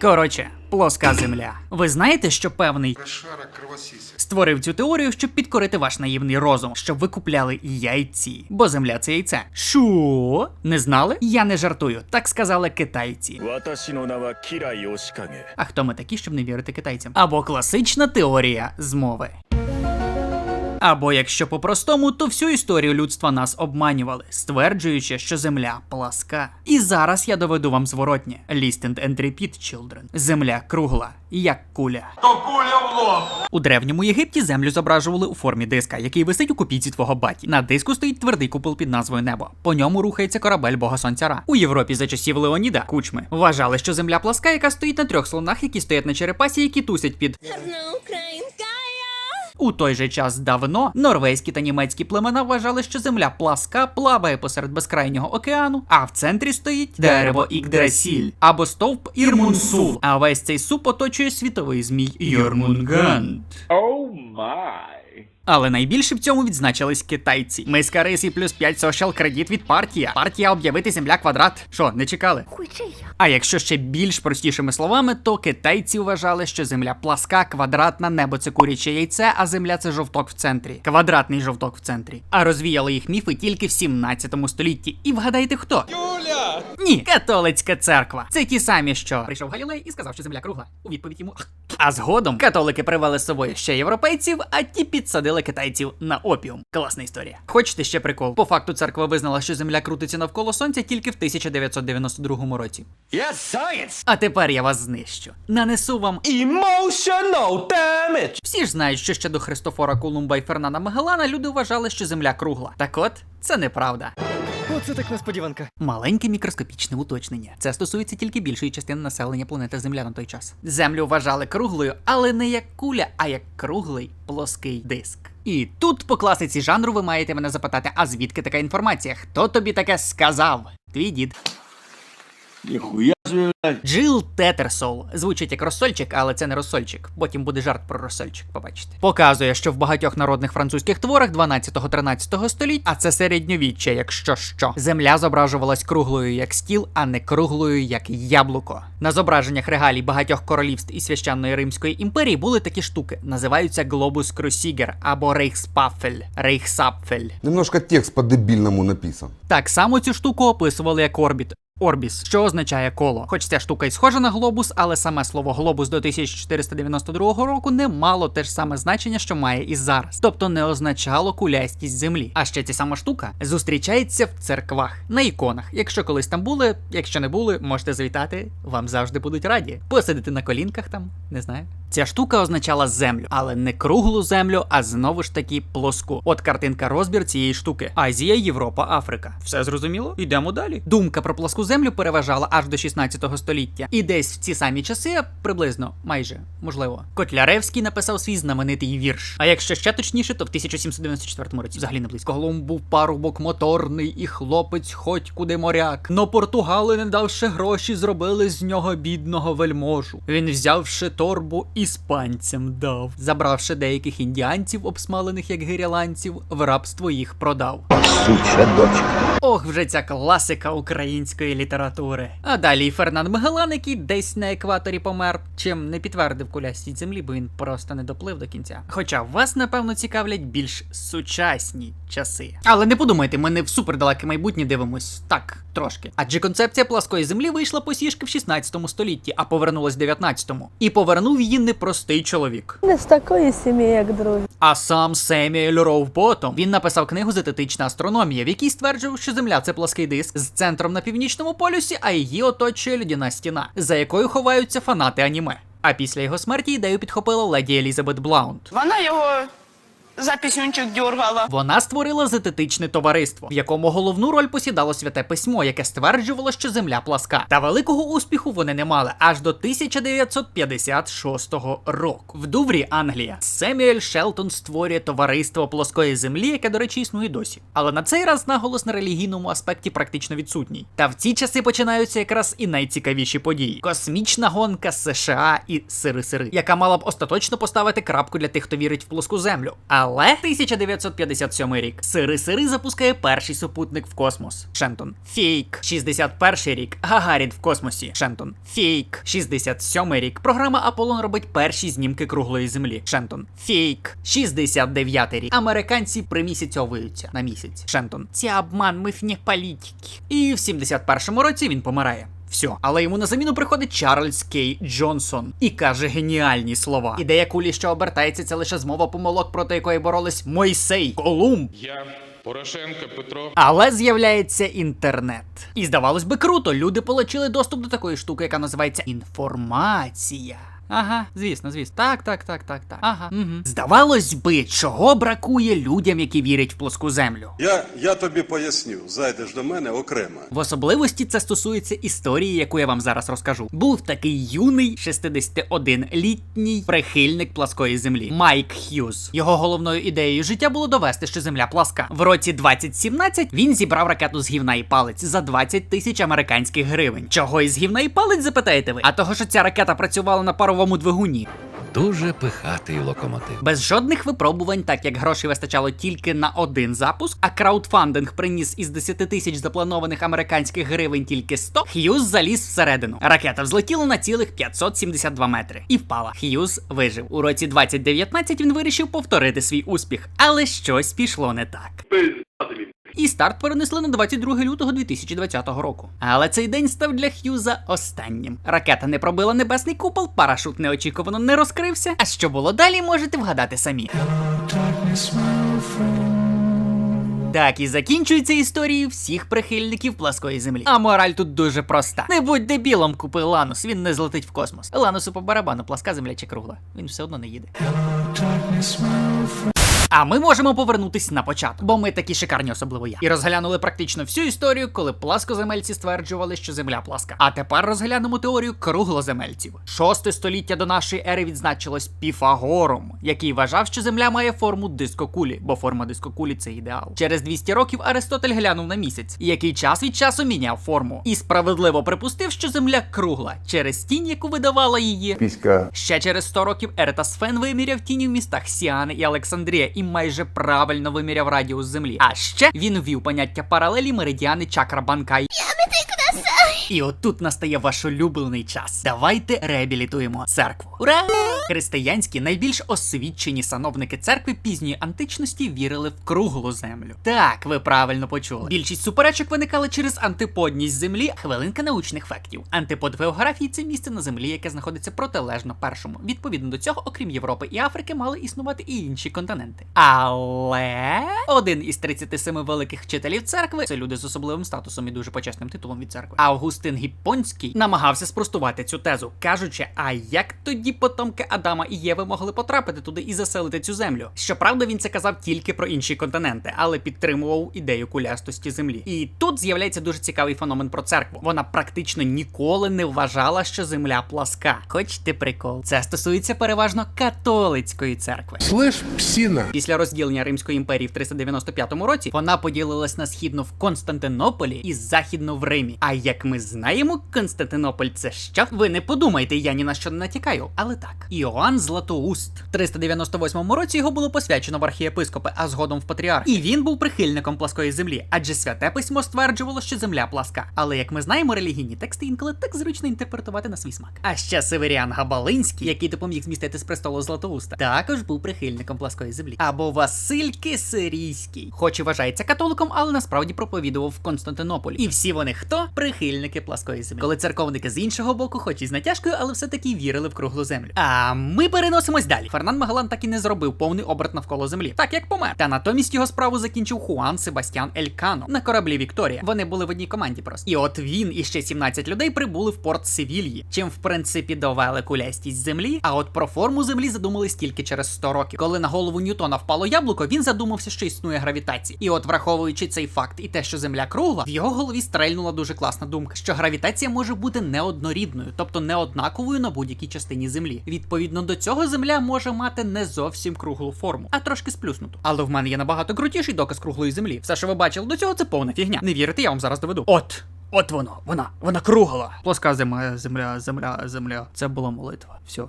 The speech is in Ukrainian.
Коротше, плоска земля. Ви знаєте, що певний створив цю теорію, щоб підкорити ваш наївний розум, щоб ви купляли яйці, бо земля це яйце. Що? Не знали? Я не жартую. Так сказали китайці. А хто ми такі, щоб не вірити китайцям? Або класична теорія змови. Або якщо по-простому, то всю історію людства нас обманювали, стверджуючи, що земля пласка. І зараз я доведу вам зворотнє. Listen and repeat, children. Земля кругла, як куля. То куля в лоб. У древньому Єгипті землю зображували у формі диска, який висить у копійці твого баті. На диску стоїть твердий купол під назвою Небо. По ньому рухається корабель Бога Сонця Ра. У Європі за часів Леоніда кучми вважали, що земля пласка, яка стоїть на трьох слонах, які стоять на черепасі, які тусять під Гарна українська. У той же час давно норвезькі та німецькі племена вважали, що земля пласка плаває посеред безкрайнього океану, а в центрі стоїть дерево Ікдрасіль або стовп Ірмунсул. А весь цей суп оточує світовий змій Йормунганд. Але найбільше в цьому відзначились китайці. Миска рисі плюс 5 social кредит від партія. Партія об'явити земля квадрат. Що, не чекали? А якщо ще більш простішими словами, то китайці вважали, що земля пласка, квадратна, небо це куряче яйце, а земля це жовток в центрі. Квадратний жовток в центрі. А розвіяли їх міфи тільки в 17 столітті. І вгадайте хто? Юля! Ні, католицька церква. Це ті самі, що прийшов Галілей і сказав, що земля кругла. У відповідь йому. А згодом католики привели з собою ще європейців, а ті підсадили китайців на опіум. Класна історія. Хочете ще прикол? По факту церква визнала, що земля крутиться навколо сонця тільки в 1992 році. Yes, science! А тепер я вас знищу. Нанесу вам. Emotional damage! Всі ж знають, що ще до Христофора Колумба і Фернана Магеллана люди вважали, що земля кругла. Так от, це неправда. Оце так несподіванка. Маленьке мікроскопічне уточнення. Це стосується тільки більшої частини населення планети Земля на той час. Землю вважали круглою, але не як куля, а як круглий плоский диск. І тут по класиці жанру ви маєте мене запитати, а звідки така інформація? Хто тобі таке сказав? Твій дід. Ніхуя. Джил Тетерсол звучить як розсольчик, але це не розсольчик. Потім буде жарт про розсольчик, побачите. Показує, що в багатьох народних французьких творах 12-13 століть, а це середньовіччя, якщо що. Земля зображувалась круглою як стіл, а не круглою як яблуко. На зображеннях регалій багатьох королівств і священної Римської імперії були такі штуки. Називаються глобус кросігер або рейхспафель, рейхсапфель. Немножко текст по-дебильному написан. Так само цю штуку описували як орбіт. Орбіс, що означає коло. Хоч ця штука й схожа на глобус, але саме слово глобус до 1492 року не мало те ж саме значення, що має і зараз. Тобто не означало кулястість землі. А ще ця сама штука зустрічається в церквах на іконах. Якщо колись там були, якщо не були, можете завітати. Вам завжди будуть раді. Посидити на колінках там, не знаю. Ця штука означала землю, але не круглу землю, а знову ж таки плоску. От картинка розбір цієї штуки: Азія, Європа, Африка. Все зрозуміло? Йдемо далі. Думка про плоску землю переважала аж до 16 століття. І десь в ці самі часи, приблизно, майже можливо, Котляревський написав свій знаменитий вірш. А якщо ще точніше, то в 1794 році взагалі не близько. Голом був парубок моторний і хлопець, хоть куди моряк. Но португали, не давши гроші, зробили з нього бідного вельможу. Він взявши торбу іспанцям дав, забравши деяких індіанців, обсмалених як гиряланців, в рабство їх продав. Ох, вже ця класика української літератури. А далі і Фернан Мегелан, який десь на екваторі помер, чим не підтвердив кулястість землі, бо він просто не доплив до кінця. Хоча вас, напевно, цікавлять більш сучасні часи. Але не подумайте, ми не в супердалеке майбутнє дивимось так, трошки. Адже концепція пласкої землі вийшла посішки в 16 столітті, а повернулась в 19-му. І повернув її непростий чоловік. Не з такої сім'ї, як другі. А сам Семюель Роуботом він написав книгу Зететична астрономія, в якій стверджував, що Земля це плоский диск з центром на північному полюсі, а її оточує льодяна стіна, за якою ховаються фанати аніме. А після його смерті ідею підхопила леді Елізабет Блаунд. Вона його за пісюнчик дьоргала. Вона створила зететичне товариство, в якому головну роль посідало святе письмо, яке стверджувало, що земля пласка. Та великого успіху вони не мали аж до 1956 року. В Дуврі, Англія, Семюель Шелтон створює товариство плоскої землі, яке, до речі, існує досі. Але на цей раз наголос на релігійному аспекті практично відсутній. Та в ці часи починаються якраз і найцікавіші події: космічна гонка США і сири-сири, яка мала б остаточно поставити крапку для тих, хто вірить в плоску землю. Але 1957 рік. Сири Сири запускає перший супутник в космос. Шентон. Фейк. 61 рік. Гагарін в космосі. Шентон. Фейк. 67 рік. Програма Аполлон робить перші знімки круглої землі. Шентон. Фейк. 69 рік. Американці примісяцьовуються на місяць. Шентон. Це обман, ми вне політики. І в 71-му році він помирає. Все, але йому на заміну приходить Чарльз Кей Джонсон і каже геніальні слова. Ідея кулі, що обертається, це лише змова помилок, проти якої боролись Мойсей, Колумб. Я Порошенко Петро. Але з'являється інтернет. І здавалось би круто, люди отримали доступ до такої штуки, яка називається інформація. Ага, звісно, звісно. Так, так, так, так, так. Ага. Угу. Здавалось би, чого бракує людям, які вірять в плоску землю. Я, я тобі поясню, зайдеш до мене окремо. В особливості це стосується історії, яку я вам зараз розкажу. Був такий юний 61-літній прихильник пласкої землі Майк Х'юз. Його головною ідеєю життя було довести, що земля пласка. В році 2017 він зібрав ракету з гівна і палець за 20 тисяч американських гривень. Чого із гівна і палець, запитаєте ви? А того, що ця ракета працювала на паровому двигуні. Дуже пихатий локомотив. Без жодних випробувань, так як грошей вистачало тільки на один запуск, а краудфандинг приніс із 10 тисяч запланованих американських гривень тільки 100, Х'юз заліз всередину. Ракета взлетіла на цілих 572 метри і впала. Х'юз вижив. У році 2019 він вирішив повторити свій успіх, але щось пішло не так. І старт перенесли на 22 лютого 2020 року. Але цей день став для Х'юза останнім. Ракета не пробила небесний купол, парашут неочікувано не розкрився. А що було далі, можете вгадати самі. Так і закінчуються історії всіх прихильників пласкої землі. А мораль тут дуже проста. Не будь дебілом, купи Ланус, він не злетить в космос. Ланусу по барабану, пласка земля чи кругла. Він все одно не їде. А ми можемо повернутись на початок, бо ми такі шикарні, особливо я. І розглянули практично всю історію, коли пласкоземельці стверджували, що земля пласка. А тепер розглянемо теорію круглоземельців. Шосте століття до нашої ери відзначилось Піфагором, який вважав, що земля має форму дискокулі, бо форма дискокулі це ідеал. Через 200 років Аристотель глянув на місяць, який час від часу міняв форму, і справедливо припустив, що земля кругла через тінь, яку видавала її. Піська. Ще через 100 років Еретасфен виміряв тіні в містах Сіани і Олександрія і майже правильно виміряв радіус землі. А ще він ввів поняття паралелі меридіани чакра банкай. І отут настає ваш улюблений час. Давайте реабілітуємо церкву. Ура! Християнські найбільш освічені сановники церкви пізньої античності вірили в круглу землю. Так, ви правильно почули. Більшість суперечок виникали через антиподність землі. Хвилинка научних фактів. Антипод в географії це місце на землі, яке знаходиться протилежно першому. Відповідно до цього, окрім Європи і Африки, мали існувати і інші континенти. Але один із 37 великих вчителів церкви це люди з особливим статусом і дуже почесним титулом від церкви. Августин Гіппонський намагався спростувати цю тезу, кажучи, а як тоді потомки Адама і Єви могли потрапити туди і заселити цю землю? Щоправда, він це казав тільки про інші континенти, але підтримував ідею кулястості землі. І тут з'являється дуже цікавий феномен про церкву. Вона практично ніколи не вважала, що земля пласка. Хоч ти прикол. Це стосується переважно католицької церкви. Слиш, псіна. Після розділення Римської імперії в 395 році вона поділилась на східну в Константинополі і західну в Римі. А як ми знаємо, Константинополь це що? Ви не подумайте, я ні на що не натякаю, але так. Іоанн Златоуст. В 398 році його було посвячено в архієпископи, а згодом в патріарх. І він був прихильником пласкої землі, адже святе письмо стверджувало, що земля пласка. Але як ми знаємо, релігійні тексти інколи так зручно інтерпретувати на свій смак. А ще Северіан Габалинський, який допоміг змістити з престолу Златоуста, також був прихильником пласкої землі. Або Василь Кисирійський, хоч і вважається католиком, але насправді проповідував в Константинополі. І всі вони хто? Прихильники пласкої землі. Коли церковники з іншого боку, хоч і з натяжкою, але все-таки вірили в круглу землю. А ми переносимось далі. Фернан Магалан так і не зробив повний оберт навколо землі, так як помер. Та натомість його справу закінчив Хуан Себастьян Елькано на кораблі Вікторія. Вони були в одній команді просто. І от він і ще 17 людей прибули в порт Севільї, чим в принципі довели кулястість землі. А от про форму землі задумались тільки через 100 років. Коли на голову Ньютона впало яблуко, він задумався, що існує гравітація. І от, враховуючи цей факт і те, що земля кругла, в його голові стрельнула дуже класна думка, що гравітація може бути неоднорідною, тобто неоднаковою на будь-якій частині землі. Відповідно до цього, земля може мати не зовсім круглу форму, а трошки сплюснуту. Але в мене є набагато крутіший доказ круглої землі. Все, що ви бачили до цього, це повна фігня. Не вірите, я вам зараз доведу. От. От воно, вона, вона кругла. Плоска земля, земля, земля, земля. Це була молитва. Все.